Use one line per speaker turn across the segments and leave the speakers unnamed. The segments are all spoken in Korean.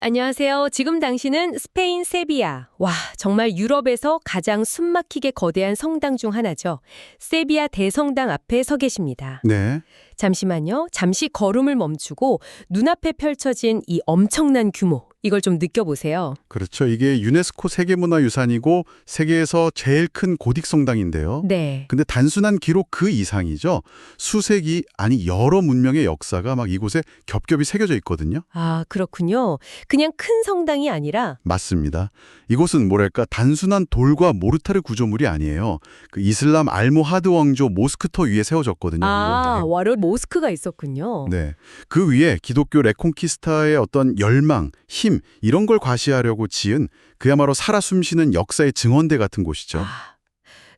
안녕하세요. 지금 당신은 스페인 세비야. 와, 정말 유럽에서 가장 숨막히게 거대한 성당 중 하나죠. 세비야 대성당 앞에 서 계십니다.
네.
잠시만요. 잠시 걸음을 멈추고 눈앞에 펼쳐진 이 엄청난 규모. 이걸 좀 느껴보세요.
그렇죠. 이게 유네스코 세계문화유산이고 세계에서 제일 큰 고딕 성당인데요.
네.
근데 단순한 기록 그 이상이죠. 수세기 아니 여러 문명의 역사가 막 이곳에 겹겹이 새겨져 있거든요.
아, 그렇군요. 그냥 큰 성당이 아니라
맞습니다. 이곳은 뭐랄까 단순한 돌과 모르타르 구조물이 아니에요. 그 이슬람 알모하드 왕조 모스크터 위에 세워졌거든요.
아, 와르 모스크가 있었군요.
네. 그 위에 기독교 레콘키스타의 어떤 열망, 힘 이런 걸 과시하려고 지은 그야말로 살아 숨쉬는 역사의 증언대 같은 곳이죠.
아,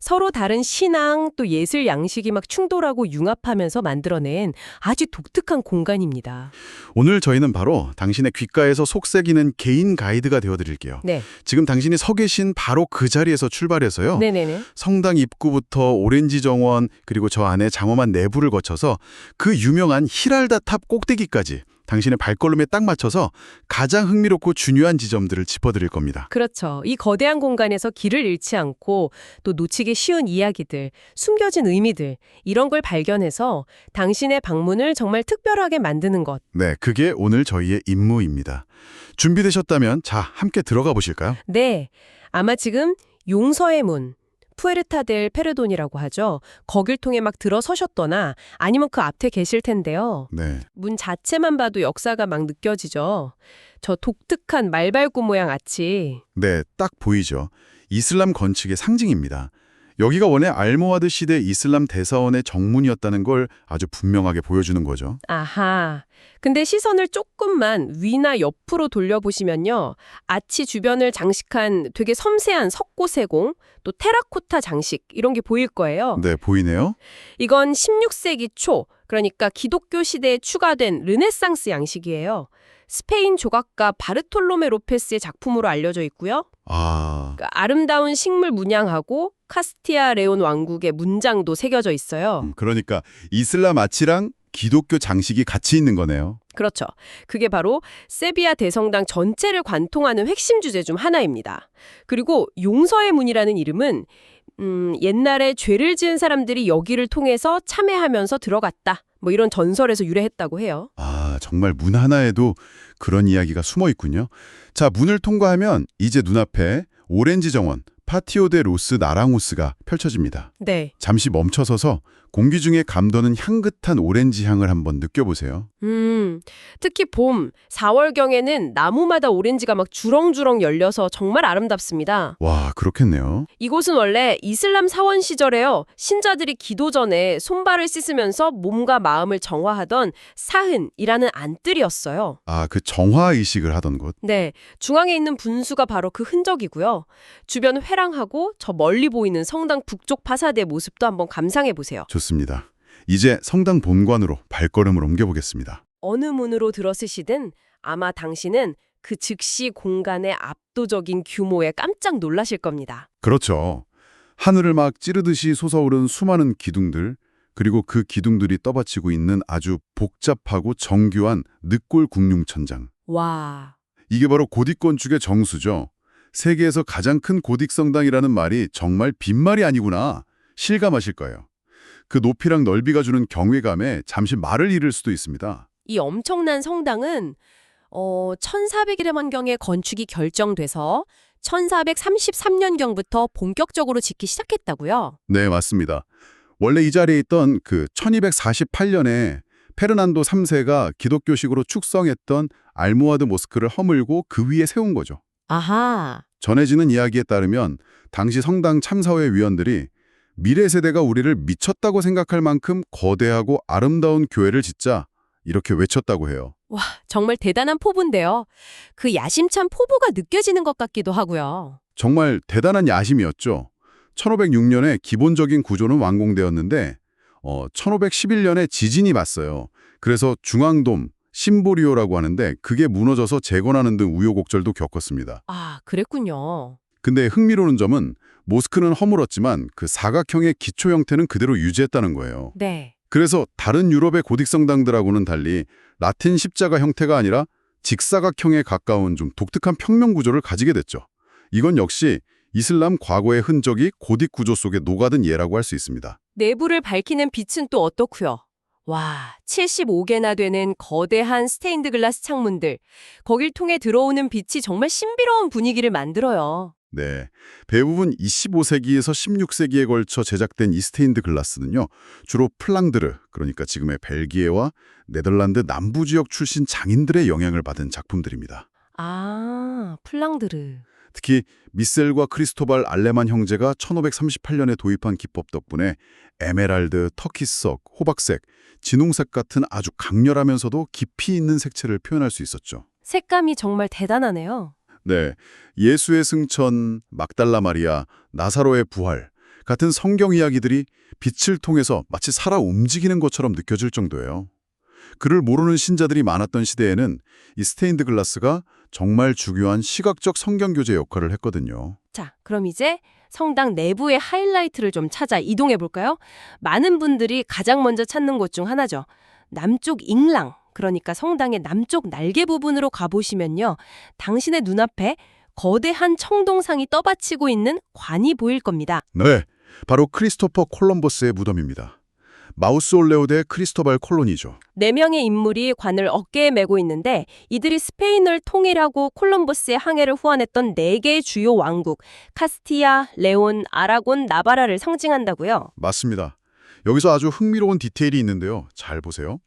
서로 다른 신앙 또 예술 양식이 막 충돌하고 융합하면서 만들어낸 아주 독특한 공간입니다.
오늘 저희는 바로 당신의 귓가에서 속삭이는 개인 가이드가 되어드릴게요.
네.
지금 당신이 서 계신 바로 그 자리에서 출발해서요.
네네네.
성당 입구부터 오렌지 정원 그리고 저 안에 장엄한 내부를 거쳐서 그 유명한 히랄다 탑 꼭대기까지 당신의 발걸음에 딱 맞춰서 가장 흥미롭고 중요한 지점들을 짚어드릴 겁니다.
그렇죠. 이 거대한 공간에서 길을 잃지 않고 또 놓치기 쉬운 이야기들, 숨겨진 의미들, 이런 걸 발견해서 당신의 방문을 정말 특별하게 만드는 것.
네, 그게 오늘 저희의 임무입니다. 준비되셨다면 자, 함께 들어가 보실까요?
네. 아마 지금 용서의 문, 푸에르타델 페르돈이라고 하죠. 거길 통해 막 들어서셨거나 아니면 그 앞에 계실 텐데요.
네.
문 자체만 봐도 역사가 막 느껴지죠. 저 독특한 말발굽 모양 아치.
네, 딱 보이죠. 이슬람 건축의 상징입니다. 여기가 원래 알모하드 시대 이슬람 대사원의 정문이었다는 걸 아주 분명하게 보여주는 거죠.
아하. 근데 시선을 조금만 위나 옆으로 돌려보시면요. 아치 주변을 장식한 되게 섬세한 석고세공, 또 테라코타 장식 이런 게 보일 거예요.
네, 보이네요.
이건 16세기 초, 그러니까 기독교 시대에 추가된 르네상스 양식이에요. 스페인 조각가 바르톨로메 로페스의 작품으로 알려져 있고요.
아,
그러니까 아름다운 식물 문양하고 카스티아 레온 왕국의 문장도 새겨져 있어요.
음, 그러니까 이슬람 아치랑 기독교 장식이 같이 있는 거네요.
그렇죠. 그게 바로 세비야 대성당 전체를 관통하는 핵심 주제 중 하나입니다. 그리고 용서의 문이라는 이름은 음, 옛날에 죄를 지은 사람들이 여기를 통해서 참회하면서 들어갔다. 뭐 이런 전설에서 유래했다고 해요.
아, 정말 문 하나에도 그런 이야기가 숨어 있군요. 자, 문을 통과하면 이제 눈앞에 오렌지 정원, 파티오 데 로스 나랑호스가 펼쳐집니다.
네.
잠시 멈춰서서 공기 중에 감도는 향긋한 오렌지 향을 한번 느껴보세요.
음, 특히 봄, 4월경에는 나무마다 오렌지가 막 주렁주렁 열려서 정말 아름답습니다.
와, 그렇겠네요.
이곳은 원래 이슬람 사원 시절에요. 신자들이 기도 전에 손발을 씻으면서 몸과 마음을 정화하던 사흔이라는 안뜰이었어요.
아, 그 정화 의식을 하던 곳.
네, 중앙에 있는 분수가 바로 그 흔적이고요. 주변 회랑하고 저 멀리 보이는 성당 북쪽 파사드의 모습도 한번 감상해 보세요.
좋습니다. 이제 성당 본관으로 발걸음을 옮겨보겠습니다.
어느 문으로 들어서시든 아마 당신은 그 즉시 공간의 압도적인 규모에 깜짝 놀라실 겁니다.
그렇죠. 하늘을 막 찌르듯이 솟아오른 수많은 기둥들, 그리고 그 기둥들이 떠받치고 있는 아주 복잡하고 정교한 늑골 궁융 천장.
와,
이게 바로 고딕 건축의 정수죠. 세계에서 가장 큰 고딕 성당이라는 말이 정말 빈말이 아니구나 실감하실 거예요. 그 높이랑 넓이가 주는 경외감에 잠시 말을 잃을 수도 있습니다.
이 엄청난 성당은 어, 1400년경에 건축이 결정돼서 1433년경부터 본격적으로 짓기 시작했다고요.
네, 맞습니다. 원래 이 자리에 있던 그 1248년에 페르난도 3세가 기독교식으로 축성했던 알모하드 모스크를 허물고 그 위에 세운 거죠.
아하.
전해지는 이야기에 따르면 당시 성당 참사회 위원들이 미래 세대가 우리를 미쳤다고 생각할 만큼 거대하고 아름다운 교회를 짓자 이렇게 외쳤다고 해요.
와, 정말 대단한 포부인데요. 그 야심찬 포부가 느껴지는 것 같기도 하고요.
정말 대단한 야심이었죠. 1506년에 기본적인 구조는 완공되었는데 어, 1511년에 지진이 왔어요. 그래서 중앙돔, 심보리오라고 하는데 그게 무너져서 재건하는 등 우여곡절도 겪었습니다.
아, 그랬군요.
근데 흥미로운 점은 모스크는 허물었지만 그 사각형의 기초 형태는 그대로 유지했다는 거예요.
네.
그래서 다른 유럽의 고딕 성당들하고는 달리 라틴 십자가 형태가 아니라 직사각형에 가까운 좀 독특한 평면 구조를 가지게 됐죠. 이건 역시 이슬람 과거의 흔적이 고딕 구조 속에 녹아든 예라고 할 수 있습니다.
내부를 밝히는 빛은 또 어떻고요? 와, 75개나 되는 거대한 스테인드 글라스 창문들. 거길 통해 들어오는 빛이 정말 신비로운 분위기를 만들어요.
네, 대부분 25세기에서 16세기에 걸쳐 제작된 이 스테인드 글라스는요. 주로 플랑드르, 그러니까 지금의 벨기에와 네덜란드 남부 지역 출신 장인들의 영향을 받은 작품들입니다.
아, 플랑드르.
특히 미셀과 크리스토발 알레만 형제가 1538년에 도입한 기법 덕분에 에메랄드, 터키석, 호박색, 진홍색 같은 아주 강렬하면서도 깊이 있는 색채를 표현할 수 있었죠.
색감이 정말 대단하네요.
네, 예수의 승천, 막달라 마리아, 나사로의 부활 같은 성경 이야기들이 빛을 통해서 마치 살아 움직이는 것처럼 느껴질 정도예요. 그를 모르는 신자들이 많았던 시대에는 이 스테인드 글라스가 정말 중요한 시각적 성경 교재 역할을 했거든요.
자, 그럼 이제 성당 내부의 하이라이트를 좀 찾아 이동해 볼까요? 많은 분들이 가장 먼저 찾는 곳 중 하나죠. 남쪽 잉랑, 그러니까 성당의 남쪽 날개 부분으로 가보시면요. 당신의 눈앞에 거대한 청동상이 떠받치고 있는 관이 보일 겁니다.
네, 바로 크리스토퍼 콜럼버스의 무덤입니다. 마우스올레오 대 크리스토발 콜론이죠.
네 명의 인물이 관을 어깨에 메고 있는데 이들이 스페인을 통일하고 콜럼버스의 항해를 후원했던 네 개의 주요 왕국 카스티아, 레온, 아라곤, 나바라를 상징한다고요.
맞습니다. 여기서 아주 흥미로운 디테일이 있는데요. 잘 보세요.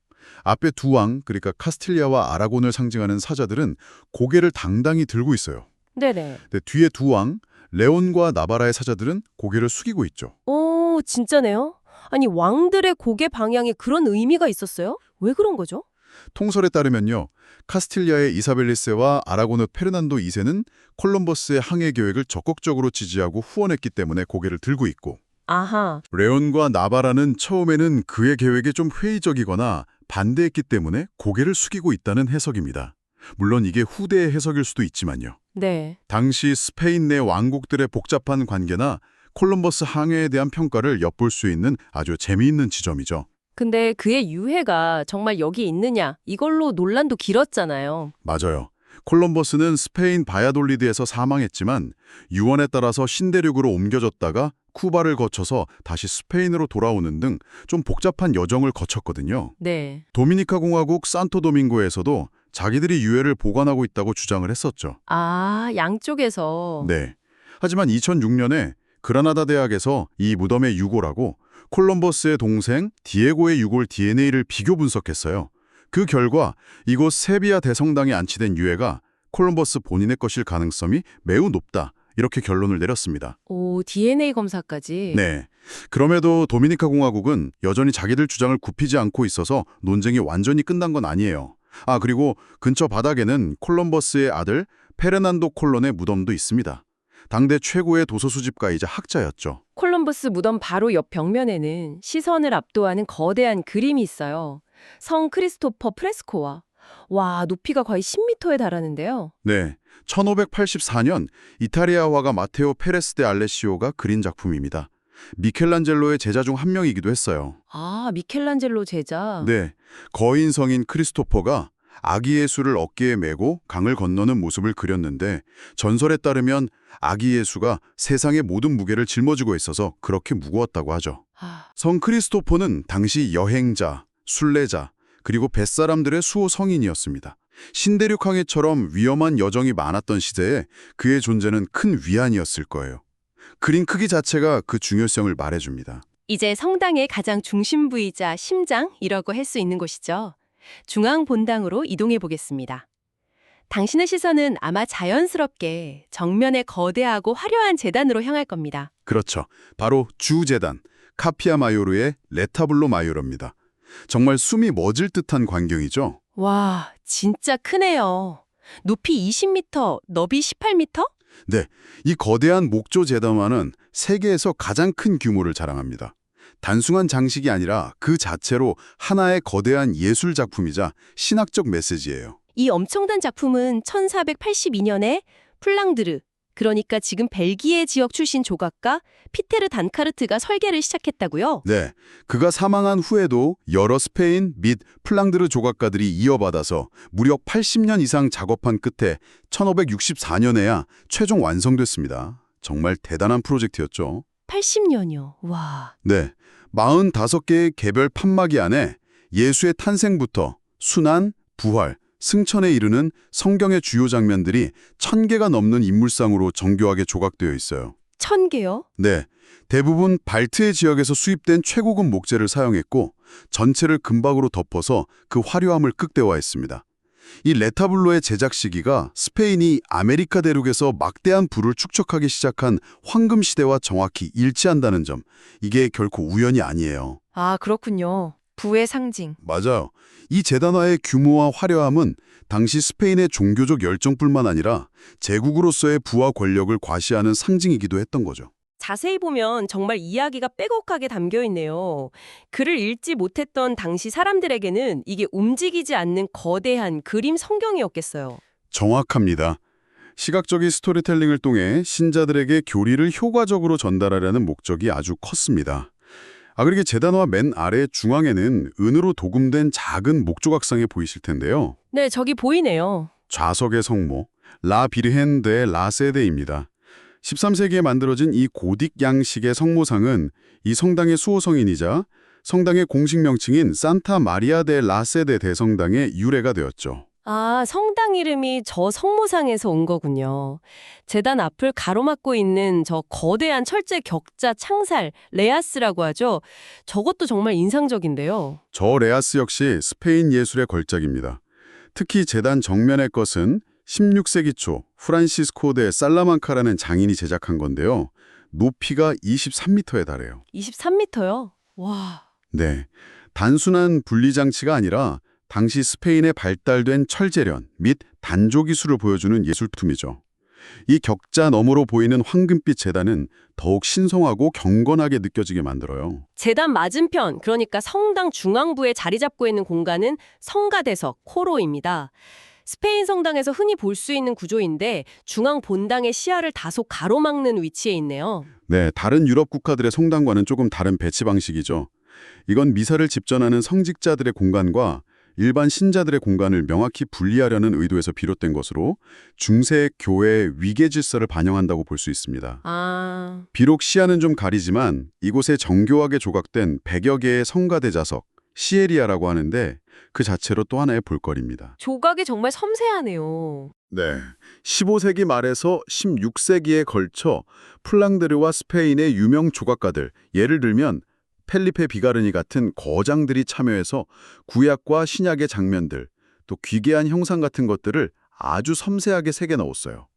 앞에 두 왕, 그러니까 카스틸리아와 아라곤을 상징하는 사자들은 고개를 당당히 들고 있어요.
네네.
근데 뒤에 두 왕, 레온과 나바라의 사자들은 고개를 숙이고 있죠.
오, 진짜네요. 아니 왕들의 고개 방향에 그런 의미가 있었어요? 왜 그런 거죠?
통설에 따르면요. 카스틸리아의 이사벨리세와 아라곤의 페르난도 2세는 콜럼버스의 항해 계획을 적극적으로 지지하고 후원했기 때문에 고개를 들고 있고
아하.
레온과 나바라는 처음에는 그의 계획에 좀 회의적이거나 반대했기 때문에 고개를 숙이고 있다는 해석입니다. 물론 이게 후대의 해석일 수도 있지만요.
네.
당시 스페인 내 왕국들의 복잡한 관계나 콜럼버스 항해에 대한 평가를 엿볼 수 있는 아주 재미있는 지점이죠.
근데 그의 유해가 정말 여기 있느냐 이걸로 논란도 길었잖아요.
맞아요. 콜럼버스는 스페인 바야돌리드에서 사망했지만 유언에 따라서 신대륙으로 옮겨졌다가 쿠바를 거쳐서 다시 스페인으로 돌아오는 등 좀 복잡한 여정을 거쳤거든요.
네.
도미니카 공화국 산토도밍고에서도 자기들이 유해를 보관하고 있다고 주장을 했었죠.
아, 양쪽에서.
네. 하지만 2006년에 그라나다 대학에서 이 무덤의 유골하고 콜럼버스의 동생 디에고의 유골 DNA를 비교 분석했어요. 그 결과 이곳 세비야 대성당에 안치된 유해가 콜럼버스 본인의 것일 가능성이 매우 높다. 이렇게 결론을 내렸습니다.
오, DNA 검사까지.
네. 그럼에도 도미니카 공화국은 여전히 자기들 주장을 굽히지 않고 있어서 논쟁이 완전히 끝난 건 아니에요. 아, 그리고 근처 바닥에는 콜럼버스의 아들 페르난도 콜론의 무덤도 있습니다. 당대 최고의 도서 수집가이자 학자였죠.
콜럼버스 무덤 바로 옆 벽면에는 시선을 압도하는 거대한 그림이 있어요. 성 크리스토퍼 프레스코와 와, 높이가 거의 10m에 달하는데요.
네. 1584년 이탈리아 화가 마테오 페레스 데 알레시오가 그린 작품입니다. 미켈란젤로의 제자 중 한 명이기도 했어요.
아, 미켈란젤로 제자.
네. 거인 성인 크리스토퍼가 아기 예수를 어깨에 메고 강을 건너는 모습을 그렸는데 전설에 따르면 아기 예수가 세상의 모든 무게를 짊어지고 있어서 그렇게 무거웠다고 하죠.
아,
성 크리스토퍼는 당시 여행자, 순례자, 그리고 뱃사람들의 수호 성인이었습니다. 신대륙 항해처럼 위험한 여정이 많았던 시대에 그의 존재는 큰 위안이었을 거예요. 그림 크기 자체가 그 중요성을 말해줍니다.
이제 성당의 가장 중심부이자 심장이라고 할 수 있는 곳이죠. 중앙 본당으로 이동해 보겠습니다. 당신의 시선은 아마 자연스럽게 정면의 거대하고 화려한 재단으로 향할 겁니다.
그렇죠. 바로 주재단, 카피아 마요르의 레타블로 마요르입니다. 정말 숨이 멎을 듯한 광경이죠.
와, 진짜 크네요. 높이 20m, 너비 18m?
네, 이 거대한 목조 재단화는 세계에서 가장 큰 규모를 자랑합니다. 단순한 장식이 아니라 그 자체로 하나의 거대한 예술 작품이자 신학적 메시지예요.
이 엄청난 작품은 1482년에 플랑드르, 그러니까 지금 벨기에 지역 출신 조각가 피테르 단카르트가 설계를 시작했다고요?
네, 그가 사망한 후에도 여러 스페인 및 플랑드르 조각가들이 이어받아서 무려 80년 이상 작업한 끝에 1564년에야 최종 완성됐습니다. 정말 대단한 프로젝트였죠.
80년이요. 와.
네, 45개의 개별 판마기 안에 예수의 탄생부터 순환, 부활, 승천에 이르는 성경의 주요 장면들이 천 개가 넘는 인물상으로 정교하게 조각되어 있어요.
천 개요?
네, 대부분 발트해 지역에서 수입된 최고급 목재를 사용했고 전체를 금박으로 덮어서 그 화려함을 극대화했습니다. 이 레타블로의 제작 시기가 스페인이 아메리카 대륙에서 막대한 부를 축적하기 시작한 황금 시대와 정확히 일치한다는 점, 이게 결코 우연이 아니에요.
아, 그렇군요. 부의 상징.
맞아요. 이 재단화의 규모와 화려함은 당시 스페인의 종교적 열정뿐만 아니라 제국으로서의 부와 권력을 과시하는 상징이기도 했던 거죠.
자세히 보면 정말 이야기가 빼곡하게 담겨 있네요. 글을 읽지 못했던 당시 사람들에게는 이게 움직이지 않는 거대한 그림 성경이었겠어요.
정확합니다. 시각적인 스토리텔링을 통해 신자들에게 교리를 효과적으로 전달하려는 목적이 아주 컸습니다. 아, 그리고 재단화 맨 아래 중앙에는 은으로 도금된 작은 목조각상이 보이실 텐데요.
네, 저기 보이네요.
좌석의 성모, 라 비르헨 데 라세데입니다. 13세기에 만들어진 이 고딕 양식의 성모상은 이 성당의 수호성인이자 성당의 공식 명칭인 산타 마리아 데 라세데 대성당의 유래가 되었죠.
아, 성당 이름이 저 성모상에서 온 거군요. 재단 앞을 가로막고 있는 저 거대한 철제 격자 창살, 레아스라고 하죠. 저것도 정말 인상적인데요.
저 레아스 역시 스페인 예술의 걸작입니다. 특히 재단 정면의 것은 16세기 초 프란시스코 데 살라만카라는 장인이 제작한 건데요. 높이가 23m에 달해요.
23m요? 와.
네, 단순한 분리장치가 아니라 당시 스페인에 발달된 철재련 및 단조 기술을 보여주는 예술품이죠. 이 격자 너머로 보이는 황금빛 재단은 더욱 신성하고 경건하게 느껴지게 만들어요.
재단 맞은편, 그러니까 성당 중앙부에 자리 잡고 있는 공간은 성가대석, 코로입니다. 스페인 성당에서 흔히 볼 수 있는 구조인데 중앙 본당의 시야를 다소 가로막는 위치에 있네요.
네, 다른 유럽 국가들의 성당과는 조금 다른 배치 방식이죠. 이건 미사를 집전하는 성직자들의 공간과 일반 신자들의 공간을 명확히 분리하려는 의도에서 비롯된 것으로 중세 교회의 위계 질서를 반영한다고 볼 수 있습니다.
아,
비록 시야는 좀 가리지만 이곳에 정교하게 조각된 100여 개의 성가대 자석, 시에리아라고 하는데 그 자체로 또 하나의 볼거리입니다.
조각이 정말 섬세하네요.
네, 15세기 말에서 16세기에 걸쳐 플랑드르와 스페인의 유명 조각가들, 예를 들면 펠리페 비가르니 같은 거장들이 참여해서 구약과 신약의 장면들, 또 귀계한 형상 같은 것들을 아주 섬세하게 새겨 넣었어요.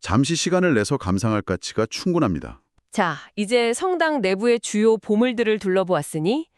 잠시 시간을 내서 감상할 가치가 충분합니다.
자, 이제 성당 내부의 주요 보물들을 둘러보았으니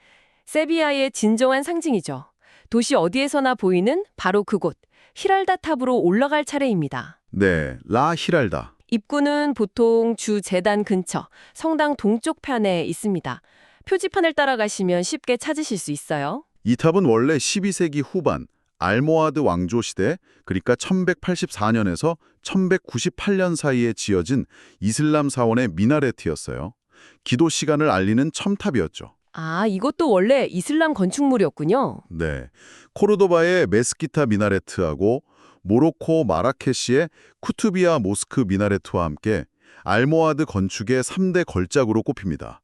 세비야의 진정한 상징이죠. 도시 어디에서나 보이는 바로 그곳, 히랄다 탑으로 올라갈 차례입니다.
네, 라 히랄다.
입구는 보통 주 재단 근처, 성당 동쪽 편에 있습니다. 표지판을 따라가시면 쉽게 찾으실 수 있어요.
이 탑은 원래 12세기 후반 알모하드 왕조 시대, 그러니까 1184년에서 1198년 사이에 지어진 이슬람 사원의 미나레트였어요. 기도 시간을 알리는 첨탑이었죠.
아, 이것도 원래 이슬람 건축물이었군요.
네. 코르도바의 메스키타 미나레트하고 모로코 마라케시의 쿠투비아 모스크 미나레트와 함께 알모하드 건축의 3대 걸작으로 꼽힙니다.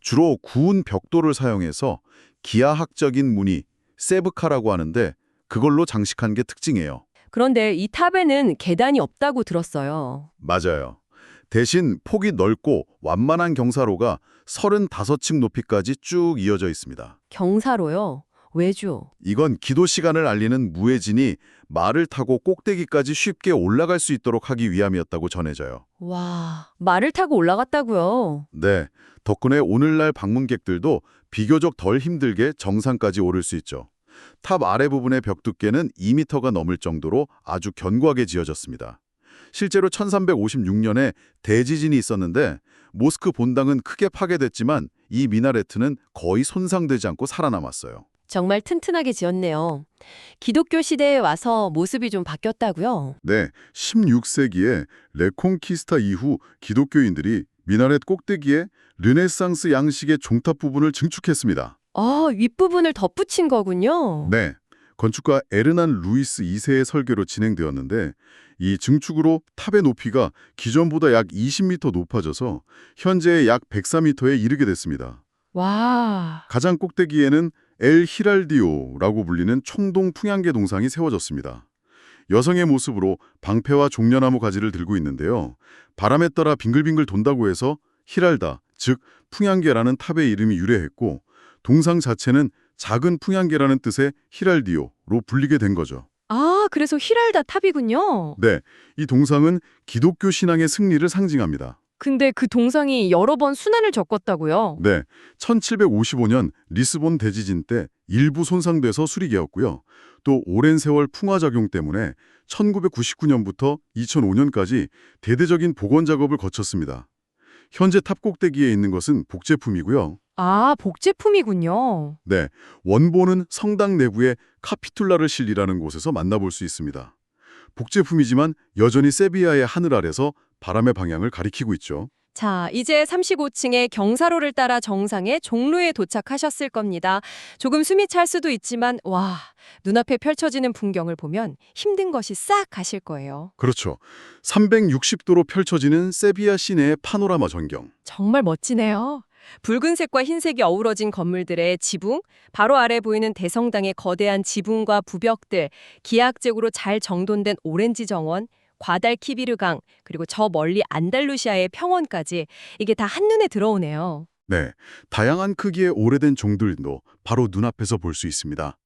주로 구운 벽돌을 사용해서 기하학적인 무늬, 세브카라고 하는데 그걸로 장식한 게 특징이에요.
그런데 이 탑에는 계단이 없다고 들었어요.
맞아요. 대신 폭이 넓고 완만한 경사로가 35층 높이까지 쭉 이어져 있습니다.
경사로요? 왜죠?
이건 기도 시간을 알리는 무예진이 말을 타고 꼭대기까지 쉽게 올라갈 수 있도록 하기 위함이었다고 전해져요.
와, 말을 타고 올라갔다고요?
네, 덕분에 오늘날 방문객들도 비교적 덜 힘들게 정상까지 오를 수 있죠. 탑 아래 부분의 벽 두께는 2m가 넘을 정도로 아주 견고하게 지어졌습니다. 실제로 1356년에 대지진이 있었는데 모스크 본당은 크게 파괴됐지만 이 미나레트는 거의 손상되지 않고 살아남았어요.
정말 튼튼하게 지었네요. 기독교 시대에 와서 모습이 좀 바뀌었다고요?
네, 16세기에 레콩키스타 이후 기독교인들이 미나렛 꼭대기에 르네상스 양식의 종탑 부분을 증축했습니다.
아, 윗부분을 덧붙인 거군요.
네, 건축가 에르난 루이스 2세의 설계로 진행되었는데 이 증축으로 탑의 높이가 기존보다 약 20m 높아져서 현재의 약 104m에 이르게 됐습니다.
와.
가장 꼭대기에는 엘 히랄디오라고 불리는 청동 풍향계 동상이 세워졌습니다. 여성의 모습으로 방패와 종려나무 가지를 들고 있는데요. 바람에 따라 빙글빙글 돈다고 해서 히랄다, 즉 풍향계라는 탑의 이름이 유래했고 동상 자체는 작은 풍향계라는 뜻의 히랄디오로 불리게 된 거죠.
아, 그래서 히랄다 탑이군요.
네, 이 동상은 기독교 신앙의 승리를 상징합니다.
근데 그 동상이 여러 번 순환을 겪었다고요?
네, 1755년 리스본 대지진 때 일부 손상돼서 수리되었고요. 또 오랜 세월 풍화작용 때문에 1999년부터 2005년까지 대대적인 복원 작업을 거쳤습니다. 현재 탑 꼭대기에 있는 것은 복제품이고요.
아, 복제품이군요.
네, 원본은 성당 내부의 카피툴라를 실리라는 곳에서 만나볼 수 있습니다. 복제품이지만 여전히 세비야의 하늘 아래서 바람의 방향을 가리키고 있죠.
자, 이제 35층의 경사로를 따라 정상의 종로에 도착하셨을 겁니다. 조금 숨이 찰 수도 있지만 와, 눈앞에 펼쳐지는 풍경을 보면 힘든 것이 싹 가실 거예요.
그렇죠. 360도로 펼쳐지는 세비야 시내의 파노라마 전경.
정말 멋지네요. 붉은색과 흰색이 어우러진 건물들의 지붕, 바로 아래 보이는 대성당의 거대한 지붕과 부벽들, 기하학적으로 잘 정돈된 오렌지 정원, 과달 키비르강, 그리고 저 멀리 안달루시아의 평원까지 이게 다 한눈에 들어오네요.
네, 다양한 크기의 오래된 종들도 바로 눈앞에서 볼 수 있습니다.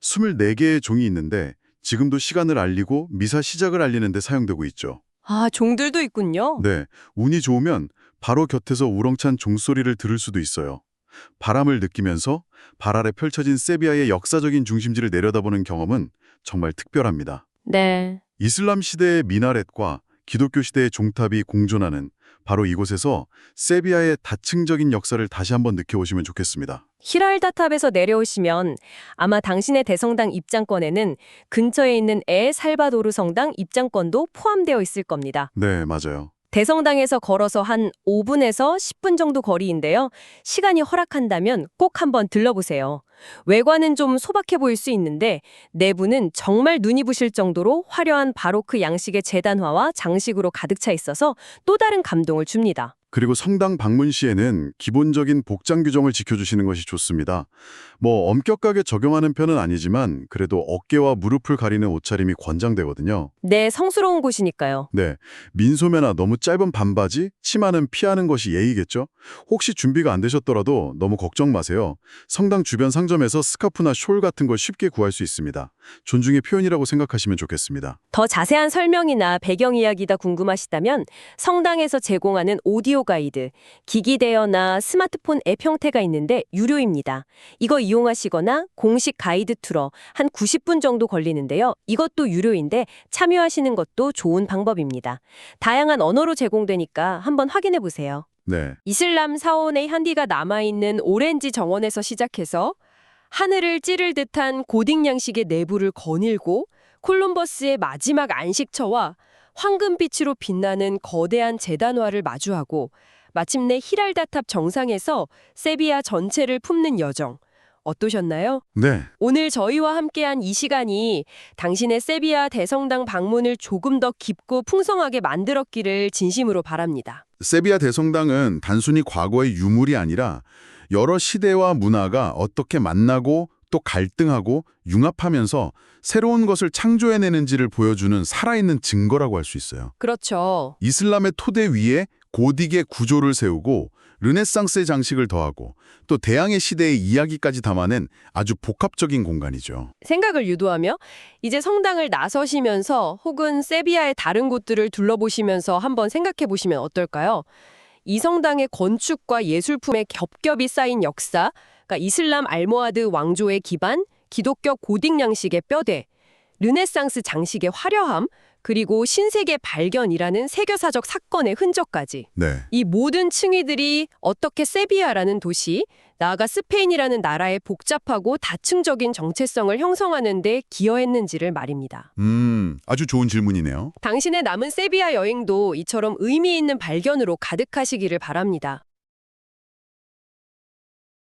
24개의 종이 있는데 지금도 시간을 알리고 미사 시작을 알리는 데 사용되고 있죠.
아, 종들도 있군요.
네, 운이 좋으면 바로 곁에서 우렁찬 종소리를 들을 수도 있어요. 바람을 느끼면서 발 아래 펼쳐진 세비야의 역사적인 중심지를 내려다보는 경험은 정말 특별합니다.
네.
이슬람 시대의 미나렛과 기독교 시대의 종탑이 공존하는 바로 이곳에서 세비야의 다층적인 역사를 다시 한번 느껴보시면 좋겠습니다.
히랄다탑에서 내려오시면 아마 당신의 대성당 입장권에는 근처에 있는 에 살바도르 성당 입장권도 포함되어 있을 겁니다.
네, 맞아요.
대성당에서 걸어서 한 5분에서 10분 정도 거리인데요. 시간이 허락한다면 꼭 한번 들러보세요. 외관은 좀 소박해 보일 수 있는데 내부는 정말 눈이 부실 정도로 화려한 바로크 양식의 재단화와 장식으로 가득 차 있어서 또 다른 감동을 줍니다.
그리고 성당 방문 시에는 기본적인 복장 규정을 지켜주시는 것이 좋습니다. 뭐 엄격하게 적용하는 편은 아니지만 그래도 어깨와 무릎을 가리는 옷차림이 권장되거든요.
네, 성스러운 곳이니까요.
네, 민소매나 너무 짧은 반바지, 치마는 피하는 것이 예의겠죠? 혹시 준비가 안 되셨더라도 너무 걱정 마세요. 성당 주변 상점에서 스카프나 숄 같은 걸 쉽게 구할 수 있습니다. 존중의 표현이라고 생각하시면 좋겠습니다.
더 자세한 설명이나 배경 이야기가 궁금하시다면 성당에서 제공하는 오디오 가이드, 기기 대여나 스마트폰 앱 형태가 있는데 유료입니다. 이거 이용하시거나 공식 가이드 투어 한 90분 정도 걸리는데요. 이것도 유료인데 참여하시는 것도 좋은 방법입니다. 다양한 언어로 제공되니까 한번 확인해 보세요.
네,
이슬람 사원의 향기가 남아있는 오렌지 정원에서 시작해서 하늘을 찌를 듯한 고딕 양식의 내부를 거닐고 콜럼버스의 마지막 안식처와 황금빛으로 빛나는 거대한 재단화를 마주하고 마침내 히랄다탑 정상에서 세비야 전체를 품는 여정. 어떠셨나요?
네,
오늘 저희와 함께한 이 시간이 당신의 세비야 대성당 방문을 조금 더 깊고 풍성하게 만들었기를 진심으로 바랍니다.
세비야 대성당은 단순히 과거의 유물이 아니라 여러 시대와 문화가 어떻게 만나고 또 갈등하고 융합하면서 새로운 것을 창조해내는지를 보여주는 살아있는 증거라고 할 수 있어요.
그렇죠.
이슬람의 토대 위에 고딕의 구조를 세우고 르네상스의 장식을 더하고 또 대항해 시대의 이야기까지 담아낸 아주 복합적인 공간이죠.
생각을 유도하며 이제 성당을 나서시면서 혹은 세비야의 다른 곳들을 둘러보시면서 한번 생각해 보시면 어떨까요? 이 성당의 건축과 예술품의 겹겹이 쌓인 역사, 그러니까 이슬람 알모하드 왕조의 기반, 기독교 고딕 양식의 뼈대, 르네상스 장식의 화려함, 그리고 신세계 발견이라는 세계사적 사건의 흔적까지
네.
이 모든 층위들이 어떻게 세비야라는 도시, 나아가 스페인이라는 나라의 복잡하고 다층적인 정체성을 형성하는 데 기여했는지를 말입니다.
음, 아주 좋은 질문이네요.
당신의 남은 세비야 여행도 이처럼 의미 있는 발견으로 가득하시기를 바랍니다.